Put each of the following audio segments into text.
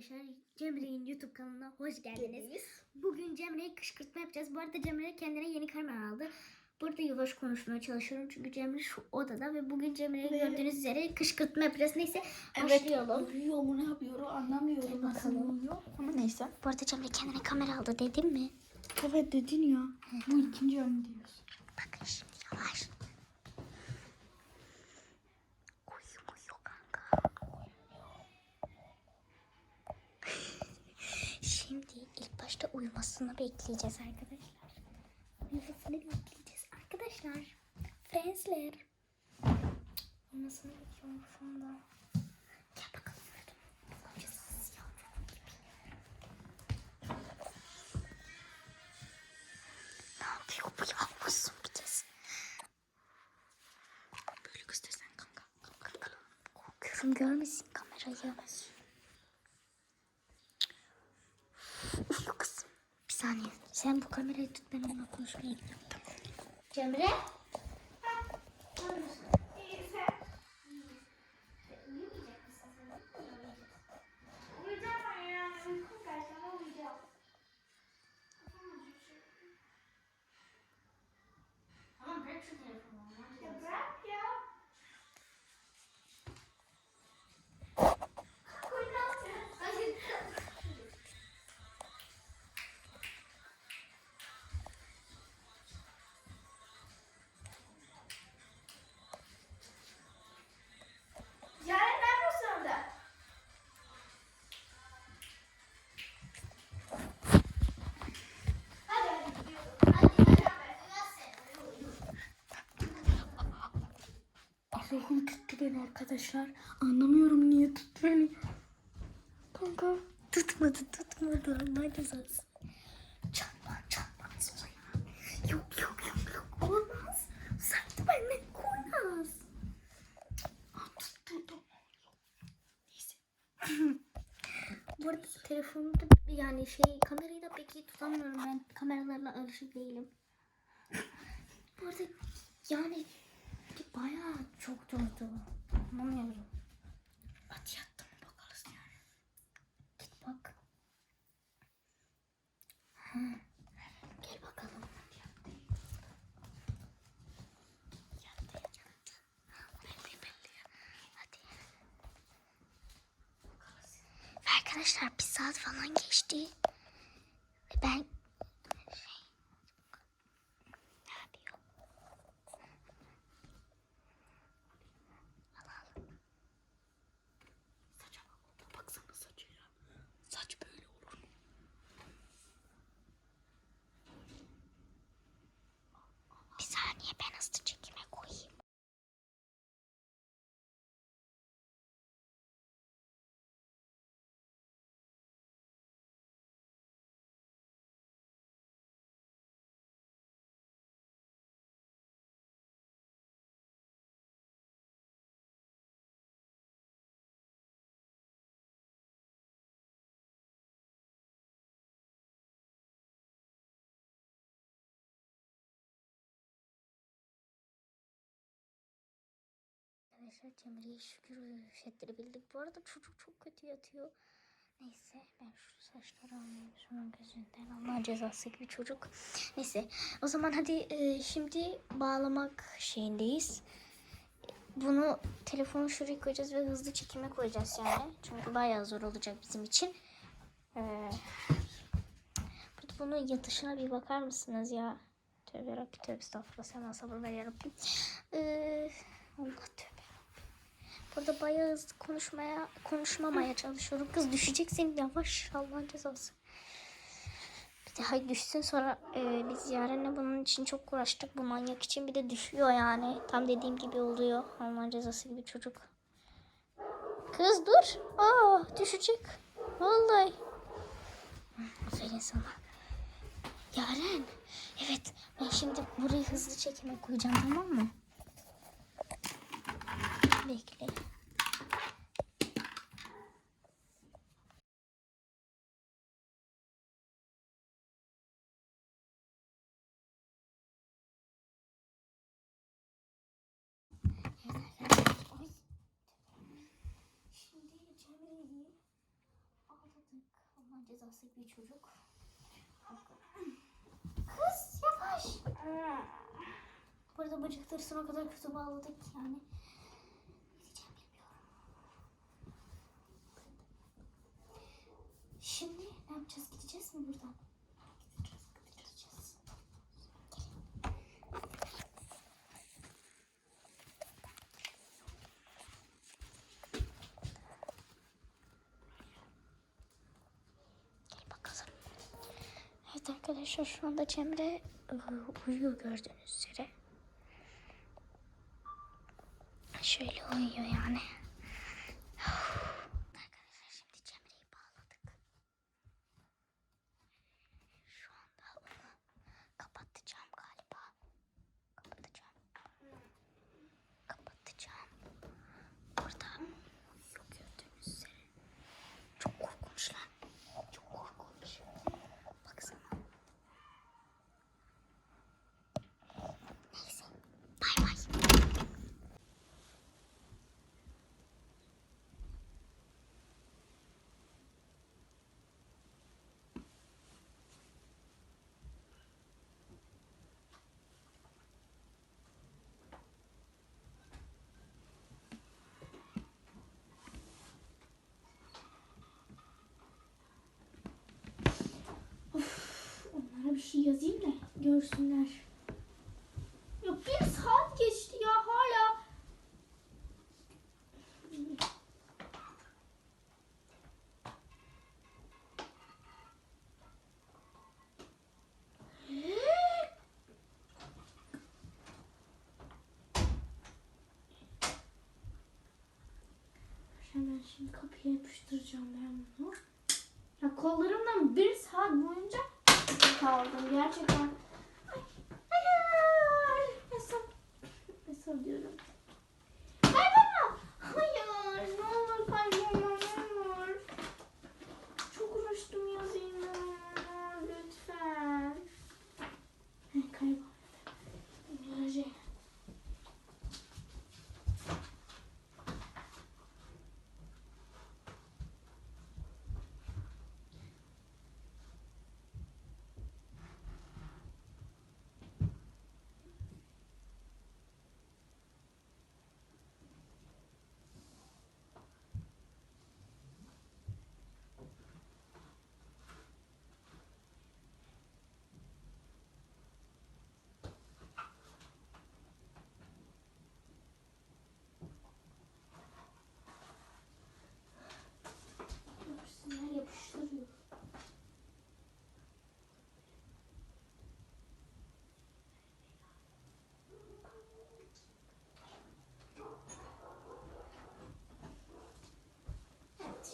arkadaşlar. Cemre'nin YouTube kanalına hoş geldiniz. Bugün Cemre'ye kışkırtma yapacağız. Bu arada Cemre kendine yeni kamera aldı. Burada yavaş konuşmaya çalışıyorum çünkü Cemre şu odada ve bugün Cemre'yi gördüğünüz üzere kışkırtma yapacağız. Neyse Evet. başlayalım. Uyuyor mu ne yapıyor anlamıyorum. Bakalım. uyuyor ama neyse. Bu arada Cemre kendine kamera aldı dedim mi? Evet dedin ya. Bu ikinci ön diyorsun. Bakın şimdi yavaş. Uyuyor uyuyor kanka. Şimdi başta uyumasını bekleyeceğiz arkadaşlar. Uyumasını bekleyeceğiz arkadaşlar. Friendsler. Uyumasını bekliyorum şu anda. Gel bakalım yavrum gibi. Ne yapıyor bu yavrusun bir kez? Böyle göstersen kanka. Korkuyorum görmesin kamerayı. Saniye. Sen bu kamerayı tut ben onunla konuşmaya gidiyorum. Cemre? Uyuyacağım arkadaşlar. Anlamıyorum niye beni. Kanka. Tutmadı tutmadı. Allah cezası. Çarpma çarpma sonra. Yok yok yok yok olmaz. Saktı benden koymaz. Aa, tuttu. Neyse. Bu arada telefonumda yani şey kamerayı da pek iyi tutamıyorum ben. Kameralarla alışık değilim. Bu arada yani bayağı çok durdu. Anlamıyorum. Hadi yattım bakarız yani. Git bak. Ha. Gel bakalım. Yattı yattı. Belli belli. Hadi. Ve arkadaşlar bir saat falan geçti. Ve ben şey ne yapıyor? Al al. Saça bak. Baksana saçı ya. Saç böyle olur. Bir saniye ben hızlı çekime koyayım. Arkadaşlar Cemre'yi şükür hissettirebildik. Bu arada çocuk çok kötü yatıyor. Neyse ben şu saçları alayım şunun gözünden. Allah cezası gibi çocuk. Neyse o zaman hadi e, şimdi bağlamak şeyindeyiz. Bunu telefonu şuraya koyacağız ve hızlı çekime koyacağız yani. Çünkü bayağı zor olacak bizim için. Ee, bunun yatışına bir bakar mısınız ya? Tövbe Rabbi tövbe estağfurullah sen sabır ver yarabbim. Ee, Allah tövbe. Burada bayağı hızlı konuşmaya, konuşmamaya çalışıyorum. Kız düşeceksin yavaş Allah'ın cezası. Bir de hay düşsün sonra e, biz Yaren'le bunun için çok uğraştık. Bu manyak için bir de düşüyor yani. Tam dediğim gibi oluyor. Allah'ın cezası gibi çocuk. Kız dur. Aa düşecek. Vallahi. Aferin sana. Yaren. Evet ben şimdi burayı hızlı çekime koyacağım tamam mı? Bekle. Ay. Şimdi Cemre'yi aldım cezası bir çocuk. Kız yavaş. Bu arada bacaklarısına o kadar kötü bağladık yani. Şimdi ne yapacağız? Gideceğiz mi buradan? Gideceğiz, gideceğiz. Gel bakalım. Evet arkadaşlar şu anda Cemre ıı, uyuyor gördüğünüz üzere. Şöyle uyuyor yani. Arkadaşlar şimdi Cemre'yi bağladık. Şu anda onu kapatacağım galiba. Kapatacağım. Kapatacağım. Burada uyuyor gördüğünüz üzere. Çok korkunç lan. Çok korkunç. Baksana. Neyse. Bay bay. Onlara bir şey yazayım da görsünler. Ya bir saat geçti ya hala. Hemen şimdi kapıya yapıştıracağım ben bunu. Ya kollarımdan bir saat boyunca kaldım gerçekten. Ay, ay, ay. Mesut, Mesut diyorum.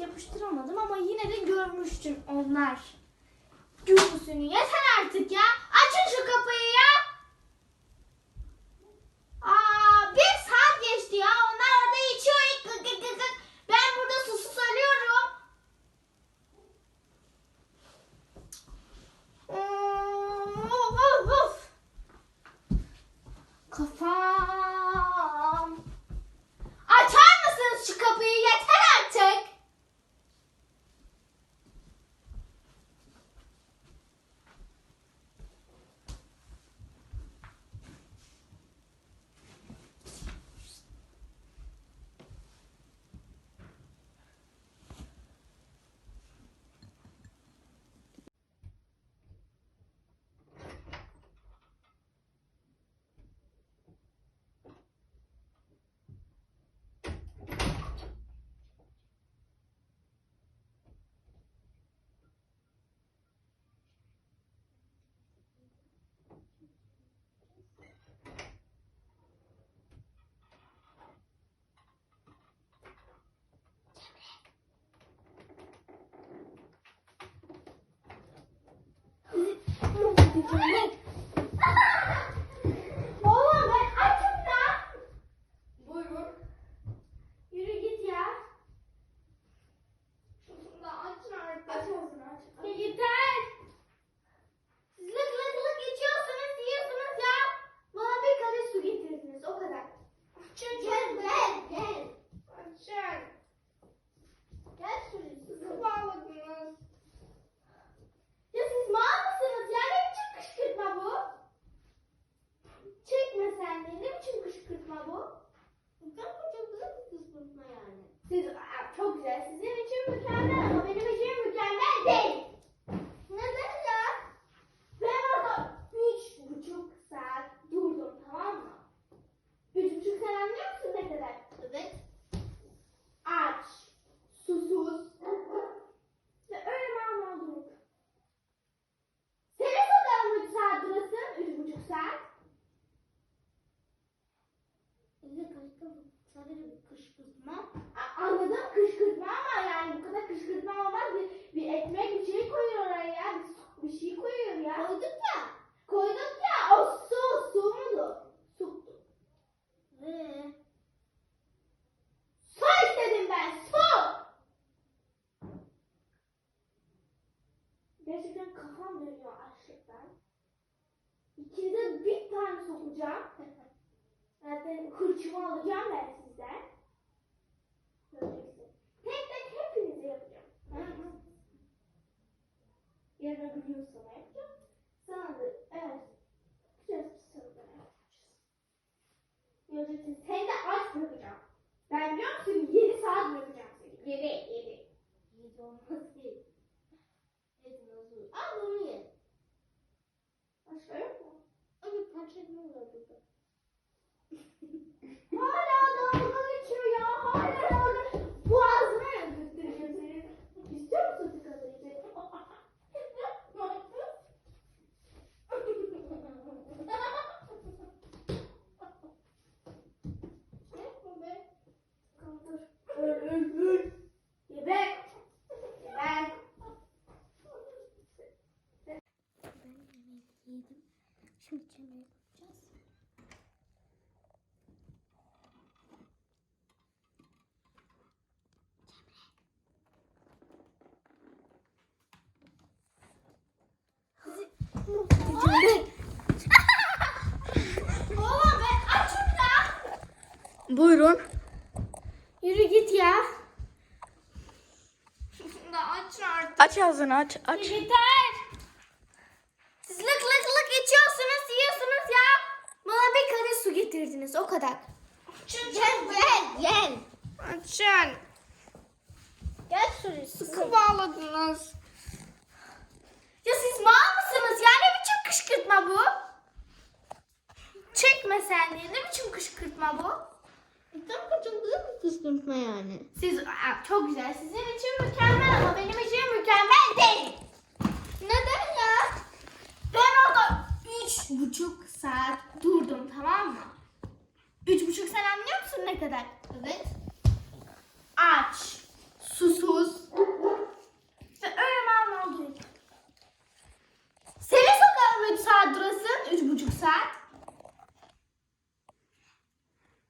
Yapıştıramadım ama yine de görmüştür onlar. Gürültüsünü yeter artık ya. Açın şu kapıyı ya. Aa, bir saat geçti ya. Onlar orada içiyor. Gık gık gık gık. Ben burada susuz ölüyorum. Of, of, of. Kafam. Açar mısınız şu kapıyı? Yeter artık. Oğlum koyduk ya. Koyduk ya. O su soğumadı. Soktu. Ee, su istedim ben. Su. Gerçekten kafam dönüyor açlıktan. İkinize bir tane sokacağım. Zaten hırçımı alacağım ben sizden. Göreceksiniz. Tek tek hepinizi yapacağım. Yarın. Sana da evet. Yapacağız bir soru yapacağız. Göreceksin. Seni de aç bırakacağım. Ben biliyor musun 7 saat bırakacağım seni. 7, 7. 7 olmaz değil. 7 nasıl? Al bunu ye. Başka yok mu? Bir parça ekmeği var burada. Hala dalga geçiyor ya. Hala dalga. Boğazına yazdırtıracağım seni. İstiyor musun tıkanayı? Yapma be. Kaldır. Öl öl öl. Geber. Geber. Ben yemeği yedim. Şimdi Cemre'ye bakacağız. Oğlum ben açım da. Buyurun. Yürü git ya. da aç artık. Aç ağzını aç aç. Yeter. Siz lık lık lık içiyorsunuz, yiyorsunuz ya. Bana bir kare su getirdiniz, o kadar. Açın Gel gel gel. Açın. Gel şuraya. Sıkı bağladınız. Ya siz mal mısınız? Ya ne biçim kışkırtma bu? Çekme sen diye. Ne biçim kışkırtma bu? Tam çok güzel bir kışkırtma yani. Siz Aa, çok güzel. Sizin için mükemmel ama benim için mükemmel değil. Neden ya? Ben orada üç buçuk saat durdum tamam mı? Üç buçuk sen anlıyor musun ne kadar? Evet. Aç, susuz ve öyle mal mal duruyor. Seni sokar mıydı saat durasın? Üç buçuk saat.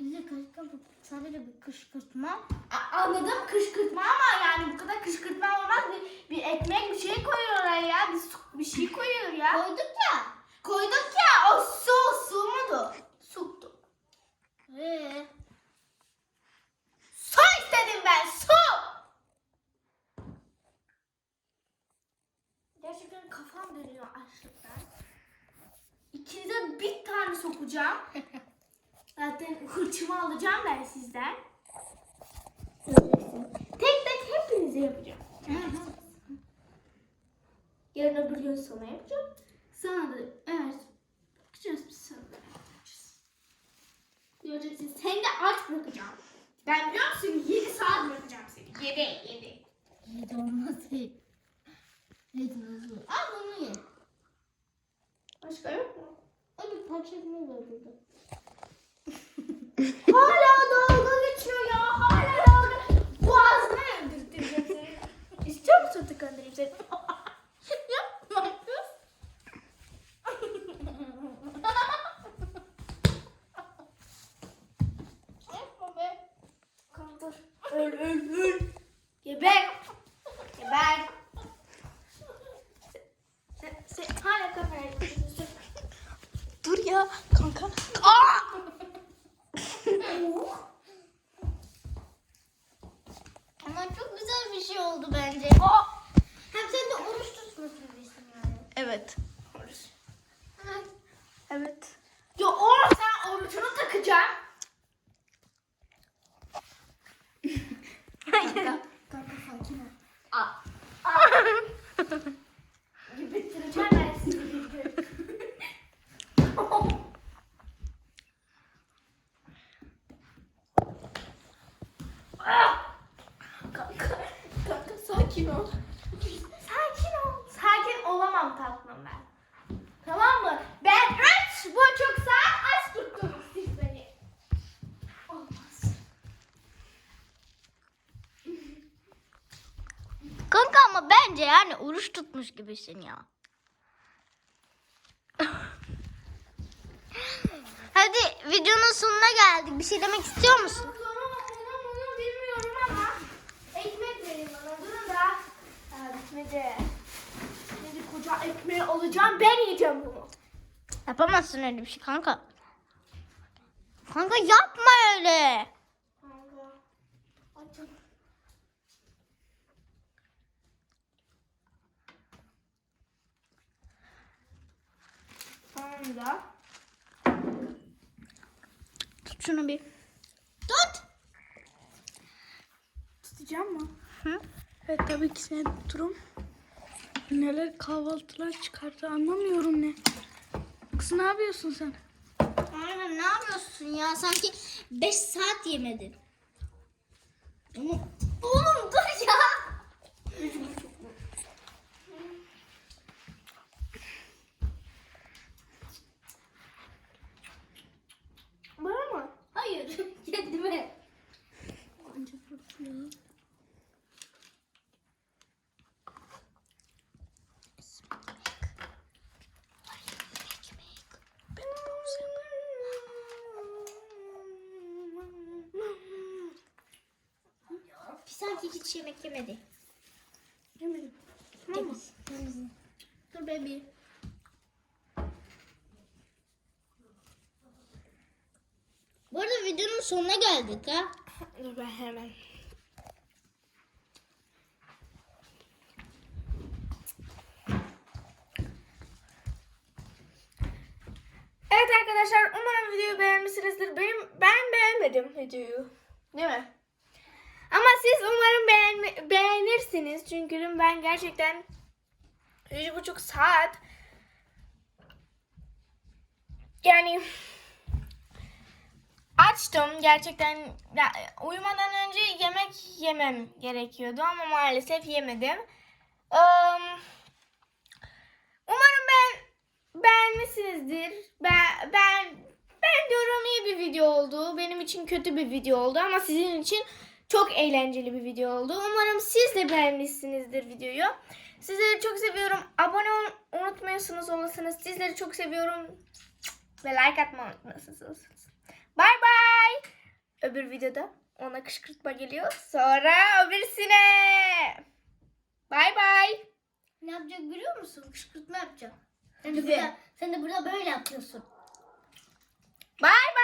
Bize kışkırtma sadece bir kışkırtma. A- anladım kışkırtma ama yani bu kadar kışkırtma olmaz. Bir, bir ekmek bir şey koyuyor oraya ya. Bir, su- bir şey koyuyor ya. Koyduk ya. Koyduk ya o su, su mudur? Suktu. Ee, Su istedim ben su. Gerçekten kafam dönüyor açlıktan. İkinize bir tane sokacağım. Zaten hırçımı alacağım ben sizden. Tek tek hepinize yapacağım. Yarın öbür gün sana yapacağım. Sana da evet. Bakacağız bir sonra. Bakacağız. Göreceksin. Seni de aç bırakacağım. Ben biliyor musun 7 saat bırakacağım seni. 7, 7. yedi olmaz değil. Yedi nasıl? Al bunu ye. Başka yok mu? Ay bir parça ekmeği var burada. Hala dalga geçiyor ya. Hala dalga. Boğazına öldürteceğim seni. İstiyor musun tıkandırayım seni? Öl öl öl. Geber. Geber. Sen, sen hala kamerayı tutuyorsun. Dur ya kanka. Ama çok güzel bir şey oldu bence. Hem sen de oruç tutmuş gibisin yani. Evet. Evet. Ya oğlum sen orucunu takacağım. Kanka, sakin ol. Bitireceğim ben sizi. Kanka, kanka sakin ol. Sakin ol. Sakin olamam tatlım ben. Tamam mı? Ben üç buçuk saat aç tuttunuz siz beni. Olmaz. Kanka ama bence yani oruç tutmuş gibisin ya. Hadi videonun sonuna geldik. Bir şey demek istiyor musun? Bitmedi. Şimdi koca Batman olacağım. Ben yiyeceğim bunu. Yapamazsın öyle bir şey kanka. Kanka yapma öyle. Kanka. Açın. Tamam da. Tut şunu bir. Tut. Tutacağım mı? Hı? Evet tabii ki seni tuturum. Neler kahvaltılar çıkarttı anlamıyorum ne. Kız ne yapıyorsun sen? Aynen ne yapıyorsun ya? Sanki 5 saat yemedin. Oğlum dur ya. Bana mı? Hayır kendime. Sanki hiç yemek yemedi. Yemedim. Tamam mı? Dur bebeğim. Bu arada videonun sonuna geldik ha. Dur ben hemen. Evet arkadaşlar umarım videoyu beğenmişsinizdir. Benim ben beğenmedim videoyu. Değil mi? Ama siz umarım beğenme, beğenirsiniz. Çünkü ben gerçekten 3,5 saat yani açtım gerçekten ya, uyumadan önce yemek yemem gerekiyordu ama maalesef yemedim. Eee, umarım ben beğenmişsinizdir. Ben ben ben diyorum iyi bir video oldu. Benim için kötü bir video oldu ama sizin için çok eğlenceli bir video oldu. Umarım siz de beğenmişsinizdir videoyu. Sizleri çok seviyorum. Abone ol unutmuyorsunuz olasınız. Sizleri çok seviyorum. Ve like atmayı unutmuyorsunuz. Bay bay. Öbür videoda ona kışkırtma geliyor. Sonra öbürsüne. Bay bay. Ne yapacak biliyor musun? Kışkırtma yapacak. Sen de, burada, sen de burada böyle yapıyorsun. Bay bay.